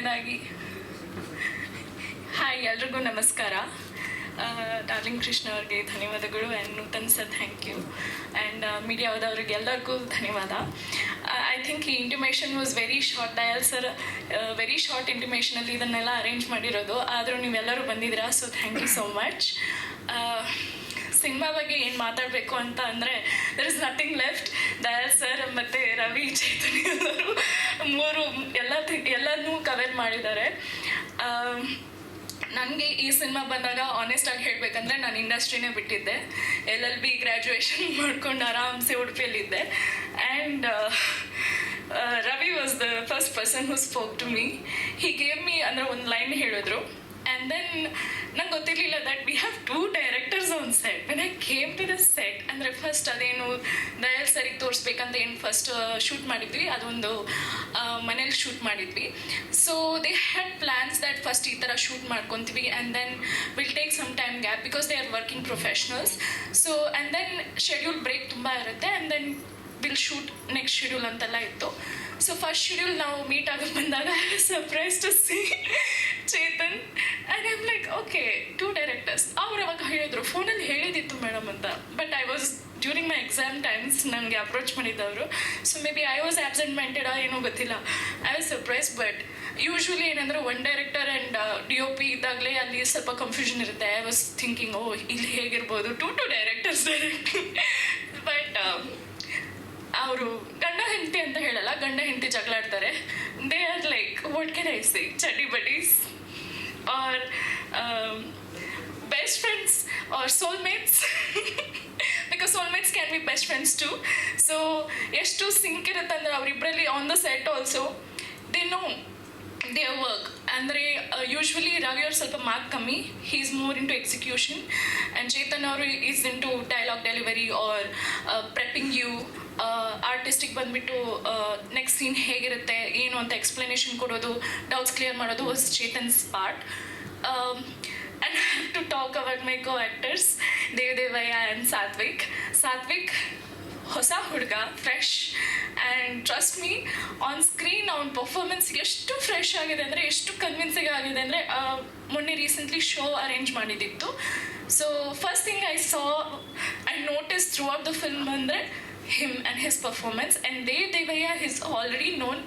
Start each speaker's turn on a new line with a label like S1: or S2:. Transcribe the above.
S1: ಮೊದಲನೇದಾಗಿ ಹಾಯ್ ಎಲ್ರಿಗೂ ನಮಸ್ಕಾರ. ಡಾರ್ಲಿಂಗ್ ಕೃಷ್ಣ ಅವ್ರಿಗೆ ಧನ್ಯವಾದಗಳು and Nutan sir thank you and ಮೀಡಿಯಾದವ್ರಿಗೆ ಎಲ್ಲರಿಗೂ ಧನ್ಯವಾದ. ಐ ಥಿಂಕ್ ಈ intimation was very short Dayal sir very short ಇಂಟಿಮೇಷನಲ್ಲಿ ಇದನ್ನೆಲ್ಲ ಅರೇಂಜ್ ಮಾಡಿರೋದು. ಆದರೂ ನೀವೆಲ್ಲರೂ ಬಂದಿದ್ದೀರಾ so thank you so much cinema ಬಗ್ಗೆ ಏನು ಮಾತಾಡಬೇಕು ಅಂತ ಅಂದರೆ there is nothing left Dayal sir ಮತ್ತು ರವಿ ಚೈತನ್ಯ ಅವರು ಮೂರು ಎಲ್ಲ ಎಲ್ಲನೂ ಕವರ್ ಮಾಡಿದ್ದಾರೆ. ನನಗೆ ಈ ಸಿನಿಮಾ ಬಂದಾಗ ಆನೆಸ್ಟಾಗಿ ಹೇಳಬೇಕಂದ್ರೆ ನಾನು ಇಂಡಸ್ಟ್ರಿನೇ ಬಿಟ್ಟಿದ್ದೆ. ಎಲ್ ಎಲ್ ಬಿ ಗ್ರ್ಯಾಜುಯೇಷನ್ ಮಾಡ್ಕೊಂಡು ಆರಾಮ್ಸೆ ಉಡುಪಿಯಲ್ಲಿದ್ದೆ. And Ravi was the first person who spoke to me he gave me ಅಂದರೆ ಒಂದು ಲೈನ್ ಹೇಳಿದ್ರು. ಆ್ಯಂಡ್ ದೆನ್ ನಂಗೆ ಗೊತ್ತಿರಲಿಲ್ಲ that we have two directors on set when I came to the set ಅಂದರೆ first ಅದೇನು ದಯಾಲ್ ಸರಿಗೆ ತೋರಿಸ್ಬೇಕಂತ ಏನು ಫಸ್ಟ್ ಶೂಟ್ ಮಾಡಿದ್ವಿ. ಅದೊಂದು ಮನೇಲಿ ಶೂಟ್ ಮಾಡಿದ್ವಿ. So they had plans that first ಈ ಥರ ಶೂಟ್ ಮಾಡ್ಕೊತೀವಿ and then will take some time gap because they are working professionals so and then schedule break ತುಂಬ ಇರುತ್ತೆ and then will shoot next schedule ಅಂತೆಲ್ಲ ಇತ್ತು. So first schedule ನಾವು meet ಆಗೋಕ್ಕೆ ಬಂದಾಗ surprise to see Chetan. And I'm like okay two directors ಅವ್ರು ಅವಾಗ ಹೇಳಿದ್ರು ಫೋನಲ್ಲಿ ಹೇಳಿದಿತ್ತು ಮೇಡಮ್ ಅಂತ but I was during my exam times ನನಗೆ approach ಮಾಡಿದ್ದವರು so maybe I was absent ಮೆಂಟೆಡಾ ಏನೋ ಗೊತ್ತಿಲ್ಲ. I was surprise but usually ಏನಂದ್ರೆ one director and D O P ಇದ್ದಾಗಲೇ ಅಲ್ಲಿ ಸ್ವಲ್ಪ ಕನ್ಫ್ಯೂಷನ್ ಇರುತ್ತೆ. ಐ ವಾಸ್ ಥಿಂಕಿಂಗ್ ಓ, ಇಲ್ಲಿ ಹೇಗಿರ್ಬೋದು? ಟು ಟು ಡೈರೆಕ್ಟರ್ಸ್ ಬಟ್ ಅವರು ಗಂಡ ಹೆಂಡತಿ ಅಂತ ಹೇಳಲ್ಲ, ಗಂಡ ಹೆಂಡತಿ ಜಗಳಾಡ್ತಾರೆ they are like what can I see chaddi buddies are best friends or soulmates soulmates can be best friends too so ಎಷ್ಟು ಸಿಂಕ್ ಇರುತ್ತೆ ಅಂದರೆ ಅವರಿಬ್ಬರಲ್ಲಿ on the set also they they work ಅಂದರೆ ಯೂಶ್ವಲಿ ರವಿ ಅವ್ರು ಸ್ವಲ್ಪ ಮಾರ್ಕ್ ಕಮ್ಮಿ. He is more into execution and Chetan ಅವರು is into dialogue delivery or prepping you ಆರ್ಟಿಸ್ಟಿಗೆ ಬಂದುಬಿಟ್ಟು next scene ಹೇಗಿರುತ್ತೆ, ಏನು ಅಂತ ಎಕ್ಸ್ಪ್ಲನೇಷನ್ ಕೊಡೋದು ಡೌಟ್ಸ್ ಕ್ಲಿಯರ್ ಮಾಡೋದು was Chetan's part and to talk our my co actors Devadevaiah and Satvik Satvik, ಹೊಸ ಹುಡುಗ fresh and trust me on screen ಅವ್ನ performance ಎಷ್ಟು ಫ್ರೆಶ್ ಆಗಿದೆ ಅಂದರೆ, ಎಷ್ಟು ಕನ್ವಿನ್ಸಿಂಗ್ ಆಗಿದೆ ಅಂದರೆ ಮೊನ್ನೆ recently show arrange ಮಾಡಿದ್ದಿತ್ತು. So first thing I saw I notice throughout the film ಅಂದರೆ him and his performance and Dev Devaiah his already known